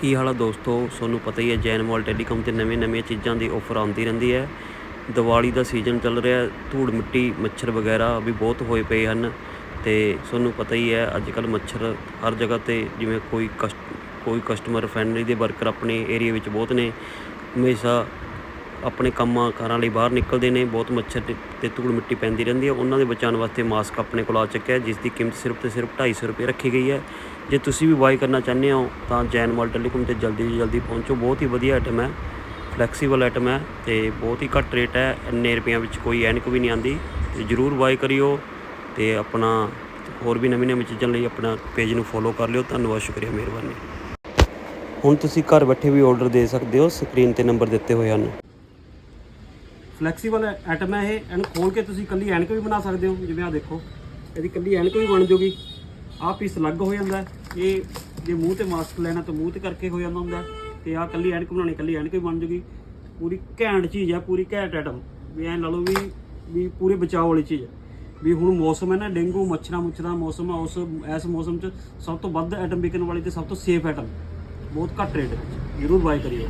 ਕੀ ਹਾਲ ਆ ਦੋਸਤੋ? ਤੁਹਾਨੂੰ ਪਤਾ ਹੀ ਹੈ ਜੈਨ ਮਾਲ, ਟੈਲੀਕਾਮ ਤੇ ਨਵੇਂ ਨਵੀਆਂ ਚੀਜ਼ਾਂ ਦੀ ਆਫਰ ਆਉਂਦੀ ਰਹਿੰਦੀ ਹੈ। ਦੀਵਾਲੀ ਦਾ ਸੀਜ਼ਨ ਚੱਲ ਰਿਹਾ ਧੂੜ ਮਿੱਟੀ, ਮੱਛਰ ਵਗੈਰਾ ਵੀ ਬਹੁਤ ਹੋਏ ਪਏ ਹਨ ਤੇ ਤੁਹਾਨੂੰ ਪਤਾ ਹੀ ਹੈ ਅੱਜ ਕੱਲ ਮੱਛਰ ਹਰ ਜਗ੍ਹਾ ਤੇ ਜਿਵੇਂ ਕੋਈ ਕਸਟ ਕੋਈ ਕਸਟਮਰ ਫਰੈਂਡਲੀ ਦੇ ਵਰਕਰ ਆਪਣੇ ਏਰੀਆ ਵਿੱਚ ਬਹੁਤ ਨੇ, ਹਮੇਸ਼ਾ ਆਪਣੇ ਕੰਮਾਂ ਕਾਰਾਂ ਲਈ ਬਾਹਰ ਨਿਕਲਦੇ ਨੇ, ਬਹੁਤ ਮੱਛਰ ਤੇ- ਧੂੜ ਮਿੱਟੀ ਪੈਂਦੀ ਰਹਿੰਦੀ ਹੈ। ਉਹਨਾਂ ਦੇ ਬਚਾਉਣ ਵਾਸਤੇ ਮਾਸਕ ਆਪਣੇ ਕੋਲ ਆ ਚੁੱਕਿਆ ਜਿਸ ਦੀ ਕੀਮਤ ਸਿਰਫ ਤੇ ਸਿਰਫ 250 ਰੁਪਏ ਰੱਖੀ ਗਈ ਹੈ। ਜੇ ਤੁਸੀਂ ਵੀ ਬਾਈ ਕਰਨਾ ਚਾਹੁੰਦੇ ਹੋ, ਤਾਂ ਜੈਨ ਮਾਲ ਟੈਲੀਕਾਮ ਤੇ ਜਲਦੀ ਤੋਂ ਜਲਦੀ ਪਹੁੰਚੋ। ਬਹੁਤ ਹੀ ਵਧੀਆ ਆਈਟਮ ਹੈ ਫਲੈਕਸੀਬਲ ਆਈਟਮ ਹੈ ਤੇ ਬਹੁਤ ਹੀ ਘੱਟ ਰੇਟ ਹੈ। ਇੰਨੇ ਰੁਪਈਆਂ ਵਿੱਚ ਕੋਈ ਐਨਕ ਵੀ ਨਹੀਂ ਆਂਦੀ ਤੇ ਜਰੂਰ ਬਾਈ ਕਰਿਓ ਤੇ ਆਪਣਾ ਹੋਰ ਵੀ ਨਵੀਂ ਨਵੀਂ ਚੀਜ਼ਾਂ ਲਈ ਆਪਣਾ ਪੇਜ ਨੂੰ ਫੋਲੋ ਕਰ ਲਿਓ। ਧੰਨਵਾਦ, ਸ਼ੁਕਰੀਆ, ਮਿਹਰਬਾਨੀ। ਹੁਣ ਤੁਸੀਂ ਘਰ ਬੈਠੇ ਵੀ ਆਰਡਰ ਦੇ ਸਕਦੇ ਹੋ। ਸਕਰੀਨ ਤੇ ਨੰਬਰ ਦਿੱਤੇ ਹੋਏ ਹਨ। ਫਲੈਕਸੀਬਲ ਆਈਟਮ ਹੈ ਇਹ। ਇਹਨੂੰ ਖੋਲ ਕੇ ਤੁਸੀਂ ਕੱਲੀ ਐਨਕ ਵੀ ਬਣਾ ਸਕਦੇ ਹੋ। ਜਿਵੇਂ ਆ ਦੇਖੋ, ਇਹਦੀ ਕੱਲੀ ਐਨਕ ਵੀ ਬਣ ਜੂਗੀ। ਆਹ ਪੀਸ ਅਲੱਗ ਹੋ ਜਾਂਦਾ ਹੈ। ਇਹ ਜੇ ਮੂੰਹ ਤੇ ਮਾਸਕ ਲੈਣਾ ਤਾਂ ਮੂੰਹ ਤੇ ਕਰਕੇ ਹੋ ਜਾਂਦਾ ਹੁੰਦਾ ਹੈ। ਤੇ ਆਹ ਕੱਲੀ ਐਨਕ ਬਣਾਉਣੀ, ਕੱਲੀ ਐਨਕ ਵੀ ਬਣ ਜੂਗੀ। ਪੂਰੀ ਘੈਂਟ ਚੀਜ਼ ਆ, ਪੂਰੀ ਘੈਂਟ ਆਈਟਮ ਵੀ ਐਂ ਲਾ ਲਓ ਵੀ ਵੀ ਪੂਰੇ ਬਚਾਅ ਵਾਲੀ ਚੀਜ਼ ਹੈ ਵੀ ਹੁਣ ਮੌਸਮ ਹੈ ਨਾ, ਡੇਂਗੂ, ਮੱਛਰਾਂ ਮੁੱਛਰਾਂ ਮੌਸਮ ਆ, ਉਸ, ਇਸ ਮੌਸਮ 'ਚ ਸਭ ਤੋਂ ਵੱਧ ਆਈਟਮ ਵਿਕਣ ਵਾਲੀ ਤੇ ਸਭ ਤੋਂ ਸੇਫ ਆਈਟਮ ਬਹੁਤ ਘੱਟ ਰੇਟ ਵਿੱਚ। ਜ਼ਰੂਰ ਬਾਈ ਕਰਿਓ।